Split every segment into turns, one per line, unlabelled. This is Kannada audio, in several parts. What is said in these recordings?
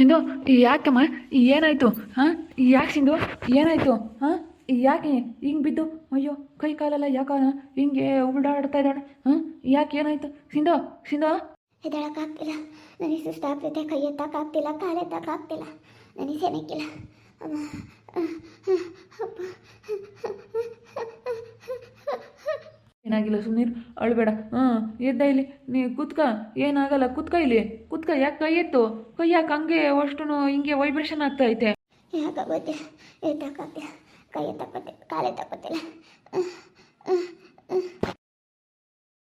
ಸಿಂಧು ಯಾಕಮ್ಮ? ಏನಾಯಿತು? ಹಾಂ ಯಾಕೆ ಸಿಂಧು? ಏನಾಯಿತು? ಹಾಂ ಯಾಕೆ ಹಿಂಗೆ ಬಿದ್ದು? ಅಯ್ಯೋ, ಕೈ ಕಾಲೆಲ್ಲ ಯಾಕ? ಹಿಂಗೆ ಉಲ್ಡಾಡ್ತಾ ಇದ್ದಾಳೆ. ಹಾಂ ಯಾಕೆ ಏನಾಯ್ತು? ಸಿಂಧು ಸಿಂಧು?
ಎದ್ದೇಳಕ್ಕಾಗ್ತಿಲ್ಲ ನನಗೆ ಸುಸ್ತಾಗ್ತಿದೆ ಕೈ ಎತ್ತಕ್ಕಾಗ್ತಿಲ್ಲ ಕಾಲು ಎತ್ತಕ್ಕಾಗ್ತಿಲ್ಲ ನನಗೆ ಸೆನಕ್ಕಿಲ್ಲ ಅಮ್ಮ.
ಏನಾಗಿಲ್ಲ ಸುಮ್ಮನೆ ಅಳ್ಬೇಡ ಹಾಂ ಎದ್ದ ಇಲ್ಲಿ. ನೀ ಕುತ್ಕ. ಏನಾಗಲ್ಲ ಕುತ್ಕ ಇಲ್ಲಿ. ಕುತ್ಕ. ಯಾಕೆ ಕೈ ಎತ್ತು? ಕೈ ಯಾಕೆ ಹಂಗೆ ಅಷ್ಟು ಹಿಂಗೆ ವೈಬ್ರೇಷನ್ ಆಗ್ತಾ ಐತೆ?
ಕೈ ಕಾಲು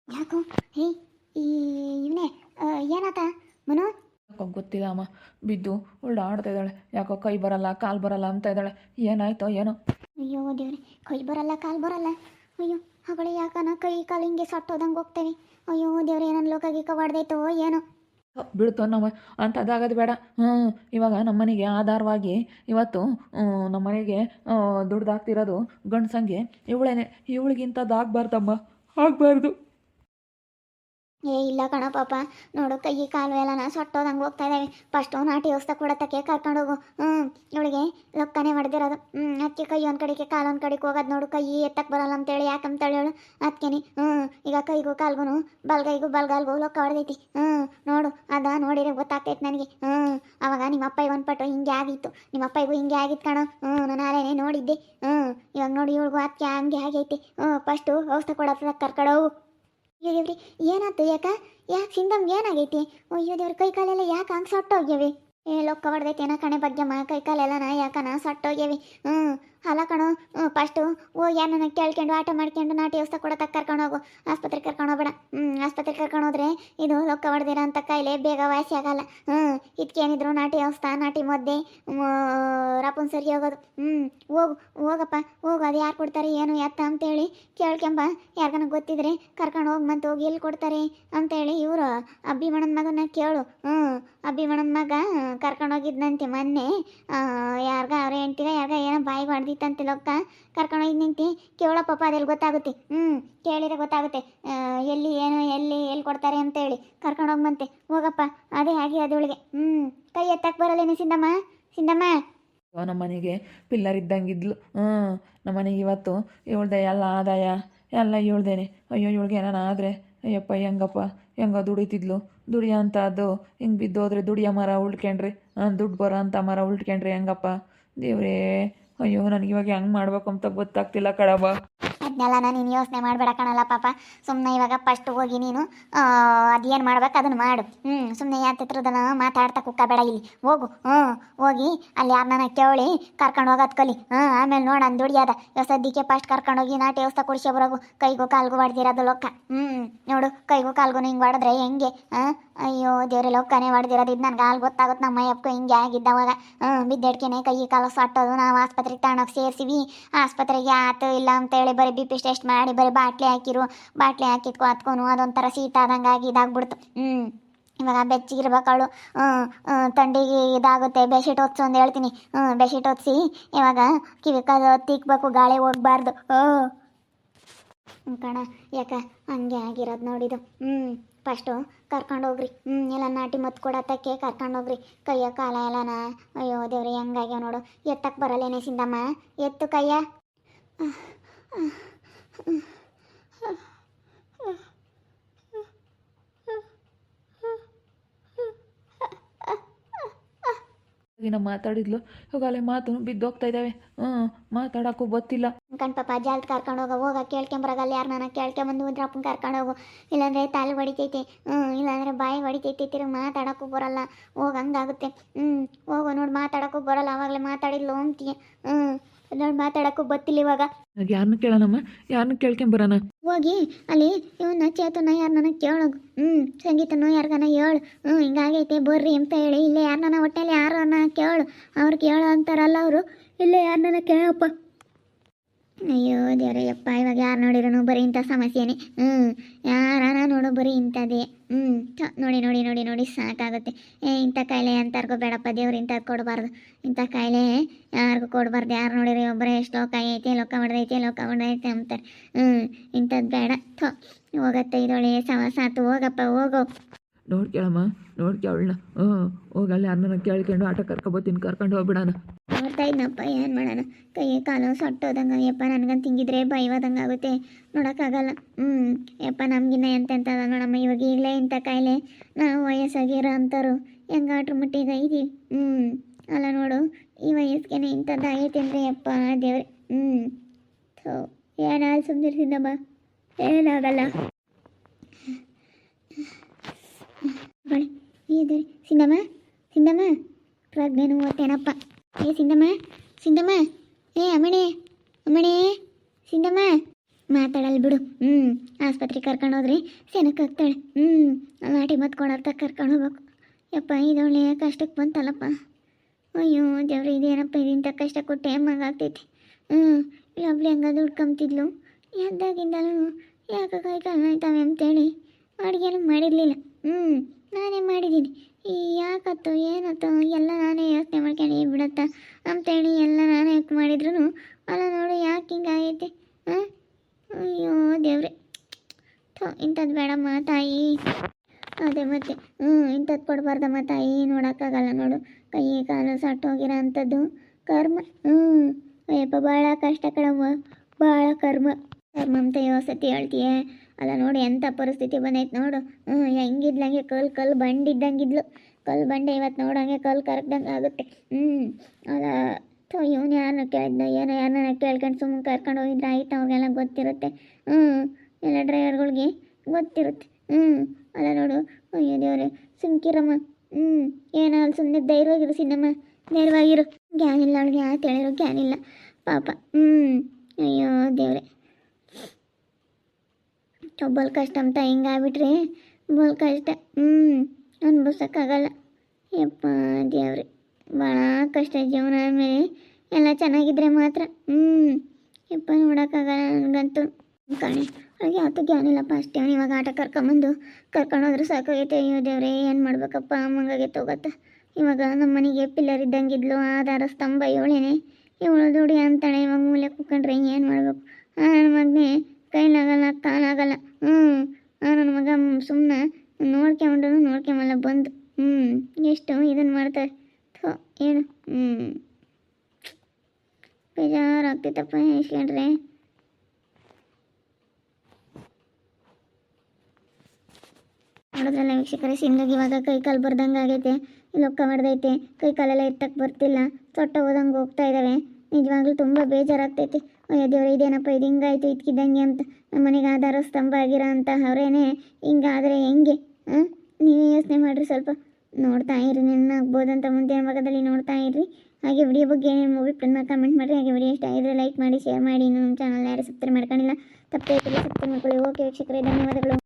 ಯಾಕೋ? ಹೇ ಈ ಇವನೇ ಏನಾತ? ಮನು?
ಯಾಕೋ ಗೊತ್ತಿಲ್ಲ ಅಮ್ಮ. ಬಿದ್ದು ಒಳ್ಳೆ ಆಡ್ತಾ ಇದ್ದಾಳೆ. ಯಾಕೋ ಕೈ ಬರಲ್ಲ ಕಾಲು ಬರಲ್ಲ ಅಂತ ಇದ್ದಾಳೆ. ಏನಾಯ್ತೋ ಏನೋ.
ಅಯ್ಯೋ ದೇವ್ರೆ ಕೈ ಬರಲ್ಲ ಕಾಲು ಬರಲ್ಲ. ಅಯ್ಯೋ. ಹಗಳೆ ಯಾಕನ ಕೈ ಕಾಲು ಹಿಂಗೆ ಸಟ್ಟೋದಂಗೆ ಹೋಗ್ತೇನೆ. ಅಯ್ಯೋ, ದೇವ್ರೆ ನನ್ನ ಲೋಕ ಗೀಕ ಹೊಡ್ದೈತೋ, ಏನೋ.
ಬಿಡ್ತು ನಮ್ಮ ಅಂತ ಅದಾಗೋದು ಬೇಡ. ಹ್ಞೂ ಇವಾಗ ನಮ್ಮನೆಗೆ ಆಧಾರವಾಗಿ ಇವತ್ತು ನಮ್ಮನೆಗೆ ದುಡ್ದಾಗ್ತಿರೋದು ಗಂಡ್ಸಂಗೆ. ಇವಳೇನೆ ಇವಳಿಗಿಂತದ್ದಾಗಬಾರ್ದಮ್ಮ ಆಗಬಾರ್ದು.
ಏ, ಇಲ್ಲ ಕಣ ಪಾಪ ನೋಡು, ಕೈ, ಕಾಲು ಎಲ್ಲ ನಾ ಸೊಟ್ಟೋದಂಗೆ ಹೋಗ್ತಾ ಇದ್ದಾವೆ ಫಸ್ಟು ನಾಟಿ ತಕ್ಕೆ ಕರ್ಕೊಂಡು ಹೋಗು. ಹ್ಞೂ ಇವಳಿಗೆ ಲೊಕ್ಕನೆ ಹೊಡೆದಿರೋದು. ಹ್ಞೂ ಅದಕ್ಕೆ ಕೈ ಒಂದು ಕಡೆಗೆ, ಕಾಲು ಒಂದು ಕಡೆಗೆ ಹೋಗೋದು ನೋಡು. ಕೈ ಎತ್ತಕ್ಕೆ ಬರಲ್ಲ ಅಂತೇಳಿ ಯಾಕಂತೇಳಿ ಹೇಳು. ಅದಕ್ಕೇನೆ ಹ್ಞೂ ಈಗ ಕೈಗೂ ಕಾಲ್ಗೂ ಬಲ್ಗೈಗೂ ಬಲ್ಗಾಲ್ಗೂ ಲೊಕ್ಕ ಹೊಡೆದೈತಿ. ಹ್ಞೂ ನೋಡು, ಅದ ನೋಡಿದ್ರೆ ಗೊತ್ತಾಗ್ತೈತೆ ನನಗೆ. ಹ್ಞೂ ಅವಾಗ ನಿಮ್ಮ ಅಪ್ಪಾಯಿ ಒಂದು ಪಟ್ಟು ಹಿಂಗೆ ಆಗಿತ್ತು. ನಿಮ್ಮ ಅಪ್ಪಾಯಿಗೂ ಹಿಂಗೆ ಆಗಿತ್ತು ಕಣೋ. ಹ್ಞೂ ನಾನು ಅಲ್ಲೇನೆ ನೋಡಿದ್ದೆ. ಹ್ಞೂ ಇವಾಗ ನೋಡಿ ಇವಳಿಗೂ ಅದಕ್ಕೆ ಹಂಗೆ ಆಗೈತಿ. ಹ್ಞೂ ಫಸ್ಟು ಔಷಧ ಕೊಡೋದ ಕರ್ಕೊಡವು ಅಯ್ಯೋ ದೇವ್ರಿ, ಏನಾಯ್ತು ಯಾಕ? ಯಾಕೆ ಸಿಂಧಮ್ ಏನಾಗೈತಿ? ಅಯ್ಯೋ ದೇವ್ರ ಕೈ ಕಾಲೆಲ್ಲ ಯಾಕೆ ಹಂಗೆ ಸೊಟ್ಟೋಗ್ಯವಿ? ಏ ಲೊಕ್ಕ ಹೊಡೆದೈತೆ ಏನೋ ಕಣೆ ಬಗ್ಗೆಮ್ಮ ಕೈ ಕಾಲೆಲ್ಲ ನಾ ಯಾಕ ಯಾಕನ ಸೊಟ್ಟೋಗ್ಯವಿ? ಹ್ಞೂ ಅಲ್ಲ ಕಣೋ ಫಸ್ಟು ಹೋಗಿ ಏನನ್ನ ಕೇಳ್ಕೊಂಡು, ಆಟ ಮಾಡ್ಕೊಂಡು, ನಾಟಿ ಔಷಧ ಕೊಡೋತಕ್ಕೆ ಕರ್ಕೊಂಡು ಹೋಗು. ಆಸ್ಪತ್ರೆಗೆ ಕರ್ಕೊಂಡು ಹೋಗ್ಬೇಡ. ಹ್ಞೂ ಆಸ್ಪತ್ರೆಗೆ ಕರ್ಕೊಂಡು ಹೋದ್ರೆ ಇದು ಲೊಕ್ಕ ಹೊಡೆದಿರೋ ಅಂತ ಕಾಯಿಲೆ, ಬೇಗ ವಾಸಿ ಆಗಲ್ಲ. ಹ್ಞೂ ಇದಕ್ಕೇನಿದ್ರು ನಾಟಿ ಔಷಧ ನಾಟಿ ಮದ್ದೆ ರಾಪನ್ ಸರಿ ಹೋಗೋದು. ಹ್ಞೂ ಹೋಗು, ಹೋಗಪ್ಪ, ಹೋಗು, ಅದು ಯಾರು ಕೊಡ್ತಾರೆ, ಏನು ಎತ್ತ ಅಂತೇಳಿ ಕೇಳ್ಕೊಂಬ. ಯಾರಿಗನ ಗೊತ್ತಿದ್ರೆ ಕರ್ಕೊಂಡು ಹೋಗಿ ಮತ್ತೆ ಹೋಗಿ ಎಲ್ಲಿ ಕೊಡ್ತಾರೆ ಅಂತೇಳಿ ಇವರು ಅಭಿಮಣನ ಮಗನ ಕೇಳು. ಹ್ಞೂ ಅಭಿಮಣನ ಮಗ ಕರ್ಕೊಂಡು ಹೋಗಿದ್ನಂತೆ ಮೊನ್ನೆ. ಯಾರ್ಗ ಅವ್ರ ಹೆಂಡ್ತಿಗ, ಯಾರ್ಗ ಏನೋ ಬಾಯಿಗೆ ಹೊಡೆದಿತ್ತಂತೆ ಲೊಕ್ಕ ಕರ್ಕೊಂಡು ಹೋಗಿ ನಿಂತಿ. ಕೇಳೋ ಪಾಪ ಅದೆಲ್ಲಿ ಗೊತ್ತಾಗುತ್ತೆ? ಹ್ಞೂ ಕೇಳಿದ್ರೆ ಗೊತ್ತಾಗುತ್ತೆ. ಎಲ್ಲಿ ಏನು, ಎಲ್ಲಿ ಎಲ್ಲಿ ಕೊಡ್ತಾರೆ ಅಂತೇಳಿ. ಕರ್ಕೊಂಡು ಹೋಗ್ಬಂತೆ ಹೋಗಪ್ಪ, ಅದೇ ಹಾಗೆ ಅದೊಳಗೆ ಹ್ಞೂ ಕೈ ಎತ್ತಕ್ಕೆ ಬರಲ್ಲೇನೆ ಸಿಂದಮ್ಮ ಸಿಂದಮ್ಮ
ನಮ್ಮ ಮನೆಗೆ ಪಿಲ್ಲರ್ ಇದ್ದಂಗಿದ್ಲು. ಹ್ಞೂ ನಮ್ಮ ಮನೆಗೆ ಇವತ್ತು ಇವಳ್ದೆ ಎಲ್ಲ ಆದಾಯ, ಎಲ್ಲ ಇವಳ್ದೇನೆ. ಅಯ್ಯೋ, ಇವಳಿಗೆ ಏನಾನ ಆದರೆ? ಅಯ್ಯಪ್ಪ, ಹೆಂಗಪ್ಪ? ಹೆಂಗ ದುಡಿತಿದ್ಲು. ದುಡಿಯ ಅಂತ ಅದು ಹಿಂಗೆ ಬಿದ್ದೋದ್ರೆ ದುಡಿಯ ಮರ ಉಳ್ಕೊಂಡ್ರಿ. ದುಡ್ಡು ಬರೋ ಅಂತ ಮರ ಉಳ್ಕೊಂಡ್ರಿ ಹೆಂಗಪ್ಪ? ದೇವ್ರೇ ಅಯ್ಯೋ, ನನಗೆ ಇವಾಗ ಹೆಂಗೆ ಮಾಡ್ಬೇಕು ಅಂತ ಗೊತ್ತಾಗ್ತಿಲ್ಲ ಕಡವ
ಅದನ್ನೆಲ್ಲ ನೀನು ಯೋಚನೆ ಮಾಡಬೇಡ ಕಣಲ್ಲ ಪಾಪ. ಸುಮ್ಮನೆ ಇವಾಗ ಫಸ್ಟ್ ಹೋಗಿ ನೀನು ಅದೇನು ಮಾಡ್ಬೇಕು ಅದನ್ನು ಮಾಡು. ಹ್ಞೂ ಸುಮ್ಮನೆ ಯಾತತ್ರದನ್ನ ಮಾತಾಡ್ತಾ ಕುಕ್ಕಬೇಡ ಇಲ್ಲಿ. ಹೋಗು ಹ್ಞೂ ಹೋಗಿ ಅಲ್ಲಿ ಯಾರನ್ನ ಕೇಳಿ ಕರ್ಕೊಂಡು ಹೋಗೋದು ಕಲಿ ಹಾಂ ಆಮೇಲೆ ನೋಡೋಣ ದುಡಿಯೋದ. ಇವಾಗ ಸದ್ಯಕ್ಕೆ ಫಸ್ಟ್ ಕರ್ಕೊಂಡು ಹೋಗಿ ನಾಟಿ ಔಷಧ ಕುಡಿಸಿ ಬರೋಗು. ಕೈಗೂ ಕಾಲ್ಗೂ ಬಾಡ್ದಿರೋದು ಲೊಕ್ಕ ಹ್ಞೂ ನೋಡು, ಕೈಗೂ ಕಾಲ್ಗೂ ಹಿಂಗೆ ಹೊಡೆದ್ರೆ ಹೆಂಗೆ? ಹಾಂ? ಅಯ್ಯೋ, ದೇವ್ರೆ, ಲೋಕನೇ ಹೊಡೆದಿರೋದು ಇದು ನನ್ಗೆ ಆಲ್ ಗೊತ್ತಾಗುತ್ತೆ. ನಮ್ಮ ಅಯ್ಯಪ್ಪ ಹಿಂಗೆ ಆಗಿದ್ದವಾಗ ಬಿದ್ದೆಡ್ಕೆನೆ ಕೈ ಕಾಲು ಸಟ್ಟೋದು. ನಾವು ಆಸ್ಪತ್ರೆಗೆ ತಗೊಂಡೋಗಿ ಸೇರಿಸಿವಿ. ಆಸ್ಪತ್ರೆಗೆ ಆತು, ಇಲ್ಲ ಅಂತೇಳಿ ಬರೀ ಬಿ ಪಿ ಟೆಸ್ಟ್ ಮಾಡಿ ಬರೀ ಬಾಟ್ಲಿ ಹಾಕಿರು. ಬಾಟ್ಲಿ ಹಾಕಿದ್ಕೊ ಹತ್ಕೊನು ಅದೊಂಥರ ಶೀತ ಆದಂಗೆ ಆಗಿ ಇದಾಗ್ಬಿಡ್ತು. ಹ್ಞೂ, ಇವಾಗ ಬೆಚ್ಚಿಗಿರ್ಬೇಕಳು ತಂಡಿಗೆ ಇದಾಗುತ್ತೆ. ಬೆಡ್ಶೀಟ್ ಹೊತ್ಸು ಅಂತ ಹೇಳ್ತೀನಿ. ಹ್ಞೂ, ಬೆಡ್ಶೀಟ್ ಹೊತ್ಸಿ ಇವಾಗ ಕಿವಿ ಕದ ತಿಕ್ಬೇಕು, ಗಾಳಿ ಹೋಗ್ಬಾರ್ದು. ಹ್ಞೂ ಕಣ, ಯಾಕ ಹಂಗೆ ಆಗಿರೋದು ನೋಡಿದು. ಹ್ಞೂ. ಫಸ್ಟು ಕರ್ಕೊಂಡು ಹೋಗ್ರಿ ಹ್ಞೂ ಎಲ್ಲ ನಾಟಿ ಮದ್ದು ಕೊಡತ್ತಕ್ಕೆ ಕರ್ಕೊಂಡು ಹೋಗ್ರಿ ಕೈಯ ಕಾಲ ಎಲ್ಲನ, ಅಯ್ಯೋ ದೇವ್ರಿ, ಹೆಂಗಾಗ್ಯಾವ ನೋಡು. ಎತ್ತಕ್ಕೆ ಬರಲ್ಲೇನೆ ಸಿಂದಮ್ಮ. ಎತ್ತು ಕೈಯ.
ದಿನ ಮಾತಾಡಿದ್ಲು. ಇವಾಗಲೇ ಮಾತು ಬಿದ್ದೋಗ್ತಾ ಇದ್ದಾವೆ. ಹ್ಞೂ ಮಾತಾಡೋಕ್ಕೂ ಗೊತ್ತಿಲ್ಲ.
ಕಣ್ಪಾಪ ಜಾಲ್ ಕರ್ಕೊಂಡು ಹೋಗ. ಹೋಗ ಕೇಳ್ಕೊಂಬರಾಗಲ್ಲ ಯಾರು ನಾನು ಕೇಳ್ಕೊಂಬಂದು ಅಪ್ಪನ್ ಕರ್ಕೊಂಡು ಹೋಗು. ಇಲ್ಲಾಂದ್ರೆ ತಾಲಿ ಹೊಡಿತೈತೆ. ಹ್ಞೂ ಇಲ್ಲಾಂದ್ರೆ ಬಾಯಿ ಹೊಡಿತೈತೆ ತಿರುಗಿ ಮಾತಾಡೋಕ್ಕೂ ಬರಲ್ಲ. ಹೋಗ ಹಂಗಾಗುತ್ತೆ. ಹ್ಞೂ ಹೋಗು ನೋಡಿ, ಮಾತಾಡೋಕ್ಕೂ ಬರಲ್ಲ. ಅವಾಗ್ಲೇ ಮಾತಾಡಿದ್ಲು ಹೋಗ್ತೀಯ ಹ್ಞೂ ನೋಡಿ ಮಾತಾಡಕ್ಕೂ ಗೊತ್ತಿಲ್ಲ ಇವಾಗ.
ಯಾರನ್ನು ಕೇಳೋಣಮ್ಮ ಯಾರನ್ನು ಕೇಳ್ಕೊಂಬರೋಣ.
ಹೋಗಿ ಅಲ್ಲಿ ಇವನ್ನ ಚೇತನ ಯಾರನ್ನ ಕೇಳು. ಹ್ಮ್ ಸಂಗೀತನೋ ಯಾರ್ಗನ ಹೇಳು. ಹ್ಞೂ ಹಿಂಗಾಗೈತೆ ಬರ್ರಿ ಅಂತ ಹೇಳಿ. ಇಲ್ಲೇ ಯಾರನ್ನ ಹೊಟ್ಟೆಲಿ ಯಾರನ್ನ ಕೇಳು. ಅವ್ರು ಕೇಳು ಅಂತಾರಲ್ಲ ಅವರು. ಇಲ್ಲೇ ಯಾರನ್ನ ಕೇಳಪ್ಪ. ಅಯ್ಯೋ ದೇವರಯ್ಯಪ್ಪ ಇವಾಗ ಯಾರು ನೋಡಿರೋನು? ಬರೀ ಇಂಥ ಸಮಸ್ಯೆನೇ. ಹ್ಞೂ ಯಾರಾನ ನೋಡು, ಬರೀ ಇಂಥದ್ದೇ. ಹ್ಞೂ ನೋಡಿ ನೋಡಿ ನೋಡಿ ನೋಡಿ, ಸಾಕಾಗುತ್ತೆ. ಏ, ಇಂಥ ಕಾಯಿಲೆ ಅಂತಾರ್ಗೋ ಬೇಡಪ್ಪ, ದೇವ್ರು ಇಂಥದ್ದು ಕೊಡಬಾರ್ದು. ಇಂಥ ಕಾಯಿಲೆ ಯಾರಿಗೂ ಕೊಡಬಾರ್ದು. ಯಾರು ನೋಡಿರಿ ಒಬ್ಬರೇ ಎಷ್ಟು ಲೋಕ ಐತೆ, ಲೋಕ ಹೊಡೆದೈತೆ ಲೋಕ ಹೊಡೆದೈತೆ ಅಂತಾರೆ ಹ್ಞೂ ಇಂಥದ್ದು ಬೇಡ. ಥೋ, ಹೋಗತ್ತೆ ಇದೊಳೆ ಸಮಸ್ಯೆ ಆತು ಹೋಗಪ್ಪ, ಹೋಗು.
ನೋಡ್ಕೊಳಮ್ಮ ನೋಡ್ಕೇಳ ಹ್ಞೂ ಹೋಗಲ್ಲ ಯಾರನ್ನ ಕೇಳ್ಕೊಂಡು ಆಟೋ ಕರ್ಕೊಬೋತೀನಿ ಕರ್ಕೊಂಡು ಹೋಗ್ಬಿಡಣ
ನೋಡ್ತಾ ಇದ್ನಪ್ಪ ಏನು ಮಾಡೋಣ? ಕೈ ಕಾಲು ಸೊಟ್ಟೋದಂಗೆ, ಯಪ್ಪ ನನಗಂತ ತಿಂಗಿದ್ರೆ ಭಯವಾದಂಗೆ ಆಗುತ್ತೆ. ನೋಡೋಕ್ಕಾಗಲ್ಲ ಹ್ಞೂ ಯಪ್ಪ ನಮಗಿನ್ನ ಎಂತೆಂತ ಅದ ನೋಡಮ್ಮ, ಇವಾಗ ಈಗಲೇ ಇಂಥ ಕಾಯಿಲೆ. ನಾವು ವಯಸ್ಸಾಗಿರೋ ಅಂಥವ್ರು ಹೆಂಗೆ ಆಟ್ರ ಮಟ್ಟಿಗೆ ಇದೀವಿ ಹ್ಞೂ ಅಲ್ಲ ನೋಡು, ಈ ವಯಸ್ಸಿಗೆ ಇಂಥದ್ದಾಗೈತೆ ಅಂದರೆ ಯಪ್ಪ ದೇವ್ರೆ. ಹ್ಞೂ ಥೋ ಏನಾಲ್ ಸುಮ್ಮನಿರ್ಸಿದ್ದಮ್ಮ ಏನಾಗಲ್ಲ ಬಳಿ ಇದೆ ಸಿಂಧಮ್ಮ ಸಿಂಧಮ್ಮ ಪ್ರಜ್ಞೆನು ಓದ್ತೇನಪ್ಪ ಏ ಸಿಂಧಮ್ಮ ಸಿಂಧಮ್ಮ ಏ, ಅಮ್ಮಣಿ ಅಮ್ಮಣಿ ಸಿಂಧಮ್ಮ ಮಾತಾಡಲ್ಲ ಬಿಡು. ಹ್ಞೂ ಆಸ್ಪತ್ರೆಗೆ ಕರ್ಕೊಂಡು ಹೋದ್ರಿ ಸೆನಕ್ಕೆ ಹೋಗ್ತಾಳೆ. ಹ್ಞೂ ನಾಟಿ ಮತ್ತು ಕೊಡೋರ್ತ ಕರ್ಕೊಂಡು ಹೋಗ್ಬೇಕು. ಯಪ್ಪ ಇದೊಳ್ಳೆ ಕಷ್ಟಕ್ಕೆ ಬಂತಲ್ಲಪ್ಪ. ಅಯ್ಯೋ, ದೇವ್ರಿ, ಇದೇನಪ್ಪ ಇದೀಂಥ ಕಷ್ಟ ಕೊಟ್ಟೆ ಆಗ್ತೈತಿ. ಹ್ಞೂ ಇಲ್ಲೊಬ್ಳು ಹೆಂಗ ದುಡ್ಕೊಂತಿದ್ಲು ಎದ್ದಾಗಿಂದಲೂ ಯಾಕೆ ಕೈ ಕಾಲು ನೋಯ್ತಾವೆ ಅಂತೇಳಿ ಅಡುಗೆನೂ ಮಾಡಿರಲಿಲ್ಲ. ಹ್ಞೂ ನಾನೇ ಮಾಡಿದ್ದೀನಿ. ಈ ಯಾಕತ್ತು, ಏನತ್ತು, ಎಲ್ಲ ನಾನೇ ಯೋಚನೆ ಮಾಡ್ಕೊಂಡು ಬಿಡತ್ತ ಅಂತೇಳಿ ಎಲ್ಲ ನಾನೇ ಮಾಡಿದ್ರು ಅಲ್ಲ ನೋಡು, ಯಾಕೆ ಹಿಂಗಾಗೈತೆ ಹಾಂ ಅಯ್ಯೋ ದೇವ್ರೆ. ಥೋ ಇಂಥದ್ದು ಬೇಡಮ್ಮ ತಾಯಿ. ಅದೇ ಮತ್ತೆ, ಹ್ಞೂ ಇಂಥದ್ದು ಕೊಡಬಾರ್ದಮ್ಮ ತಾಯಿ, ನೋಡೋಕ್ಕಾಗಲ್ಲ ನೋಡು. ಕೈ ಕಾಲು ಸಟ್ಟೋಗಿರೋ ಅಂಥದ್ದು ಕರ್ಮ. ಹ್ಞೂ, ಅಯ್ಯಪ್ಪ, ಭಾಳ ಕಷ್ಟ ಕಣವ್ವ ಭಾಳ ಕರ್ಮ. ಕರ್ಮ ಮಮತೆ ಯೋಸತಿ ಹೇಳ್ತೀಯ? ಅಲ್ಲ ನೋಡಿ ಎಂಥ ಪರಿಸ್ಥಿತಿ ಬಂದೈತೆ ನೋಡು. ಹ್ಞೂ ಹೆಂಗಿದ್ಲಂಗೆ ಕಲ್ ಕಲ್ ಬಂಡಿದ್ದಂಗಿದ್ಲು. ಕಲ್ ಬಂಡೆ ಇವತ್ತು ನೋಡಂಗೆ ಕಲ್ ಕರಗ್ದಂಗೆ ಆಗುತ್ತೆ. ಹ್ಞೂ ಅಲ್ಲ, ಥೋ, ಇವನು ಯಾರನ್ನ ಕೇಳಿದ್ನ, ಏನೋ ಯಾರನ್ನ ಕೇಳ್ಕೊಂಡು ಸುಮ್ಮನೆ ಕರ್ಕೊಂಡು ಹೋಗಿದ್ರೆ ಆಯ್ತು ಅವ್ರಿಗೆಲ್ಲ ಗೊತ್ತಿರುತ್ತೆ. ಹ್ಞೂ ಎಲ್ಲ ಡ್ರೈವರ್ಗಳಿಗೆ ಗೊತ್ತಿರುತ್ತೆ. ಹ್ಞೂ ಅಲ್ಲ ನೋಡು, ಅಯ್ಯೋ ದೇವ್ರೆ, ಸುಮ್ಕಿರಮ್ಮ. ಹ್ಞೂ ಏನಲ್ಲ ಸುಮ್ಮನೆ ಧೈರ್ಯವಾಗಿರು ಸಿನ್ನಮ್ಮ ಧೈರ್ಯವಾಗಿರು ಗ್ಯಾನ್ ಇಲ್ಲ ಅವಳಿಗೆ ಯಾಕೆ ಹೇಳಿರೋ ಗ್ಯಾನ್ ಇಲ್ಲ ಪಾಪ. ಹ್ಞೂ ಅಯ್ಯೋ ದೇವ್ರೆ. ಬಲ್ ಕಷ್ಟ ಅಂತ ಹಿಂಗಾಗ್ಬಿಟ್ರೆ ಬಲ್ ಕಷ್ಟ ಹ್ಞೂ ಅನ್ಭವ್ಸೋಕ್ಕಾಗಲ್ಲ. ಯಪ್ಪ ದೇವ್ರಿ ಭಾಳ ಕಷ್ಟ ಜೀವನ ಆದಮೇಲೆ ಎಲ್ಲ ಚೆನ್ನಾಗಿದ್ರೆ ಮಾತ್ರ ಹ್ಞೂ ಯಪ್ಪ ನೋಡೋಕ್ಕಾಗಲ್ಲ ನನಗಂತೂ. ಕಣೆ, ಅವ್ರಿಗೆ ಯಾವತ್ತೂ ಜ್ಞಾನಿಲ್ಲಪ್ಪ ಅಷ್ಟೇ, ಅವ್ನು ಇವಾಗ ಆಟ ಕರ್ಕೊಂಬಂದು ಕರ್ಕೊಂಡೋದ್ರೆ ಸಾಕಾಗೈತೆ ಅಯ್ಯೋ ದೇವ್ರೆ, ಏನು ಮಾಡ್ಬೇಕಪ್ಪ ಅಮ್ಮಂಗಾಗೈತೆ ಹೋಗತ್ತ ಇವಾಗ ನಮ್ಮ ಮನೆಗೆ ಪಿಲ್ಲರ್ ಇದ್ದಂಗಿದ್ಲು, ಆಧಾರ ಸ್ತಂಭ ಇವಳೇನೆ ಇವಳು ದುಡಿ ಅಂತಾಳೆ, ಇವಾಗ ಮೂಲೆ ಕುತ್ಕೊಂಡ್ರೆ ಏನು ಮಾಡ್ಬೇಕು? ಹಾಂ ನನ್ನ ಮಗನೇ ಕೈಲಾಗಲ್ಲ, ತಾನಾಗಲ್ಲ. ಹ್ಞೂ ನನ್ನ ಮಗ ಸುಮ್ಮನೆ ನೋಡ್ಕೊಂಡ್ರು ನೋಡ್ಕೊಂಬಲ್ಲ ಬಂದು ಹ್ಞೂ ಎಷ್ಟು ಇದನ್ನು ಮಾಡ್ತಾರೆ ಥೋ, ಏನು ಹ್ಞೂ ಬೇಜಾರಾಗ್ತೈತಪ್ಪ ಇಸ್ಕೊಂಡ್ರೆ ನೋಡಿದ್ರಲ್ಲ ವೀಕ್ಷಕರೇ ಸಿಂಗಾಗಿ ಇವಾಗ ಕೈ ಕಾಲು ಬರ್ದಂಗೆ ಆಗೈತೆ ಲೊಕ್ಕ ಹೊಡೆದೈತೆ ಕೈ ಕಾಲೆಲ್ಲ ಎತ್ತಕ್ಕೆ ಬರ್ತಿಲ್ಲ, ತೊಟ್ಟ ಹೋದಂಗೆ ಹೋಗ್ತಾ ಇದ್ದಾವೆ ನಿಜವಾಗ್ಲೂ ತುಂಬ ಬೇಜಾರಾಗ್ತೈತಿ. ಅಯ್ಯೋ ದೇವ್ರು, ಇದೇನಪ್ಪ ಇದು? ಹಿಂಗಾಯ್ತು ಇದ್ಕಿದ್ದಂಗೆ ಅಂತ. ನಮ್ಮ ಮನೆಗೆ ಆಧಾರ ಸ್ತಂಭ ಆಗಿರೋ ಅಂತ ಅವರೇನೆ. ಹಿಂಗಾದರೆ ಹೆಂಗೆ? ಹಾಂ? ನೀವೇ ಯೋಚನೆ ಮಾಡಿರಿ ಸ್ವಲ್ಪ. ನೋಡ್ತಾ ಇರಿ ನನ್ನ ಆಗ್ಬೋದಂತ ಮುಂದಿನ ಭಾಗದಲ್ಲಿ ನೋಡ್ತಾ ಇರಿ ಹಾಗೆ ವಿಡಿಯೋ ಬಗ್ಗೆ ಏನೇನು ಮೂವಿ ಪ್ಲನ್ನ ಕಮೆಂಟ್ ಮಾಡಿರಿ. ಹಾಗೆ ವಿಡಿಯೋ ಇಷ್ಟ ಆಗಿದ್ರೆ ಲೈಕ್ ಮಾಡಿ ಶೇರ್ ಮಾಡಿ. ನಮ್ಮ ಚಾನಲ್ ಯಾರು ಸಬ್ಸ್ಕ್ರೈಬ್ ಮಾಡ್ಕೊಂಡಿಲ್ಲ, ತಪ್ಪೇ ಸಬ್ಸ್ಕ್ರೈಬ್ ಮಾಡ್ಕೊಳ್ಳಿ. ಓಕೆ ವೀಕ್ಷಕರೇ, ಧನ್ಯವಾದಗಳು.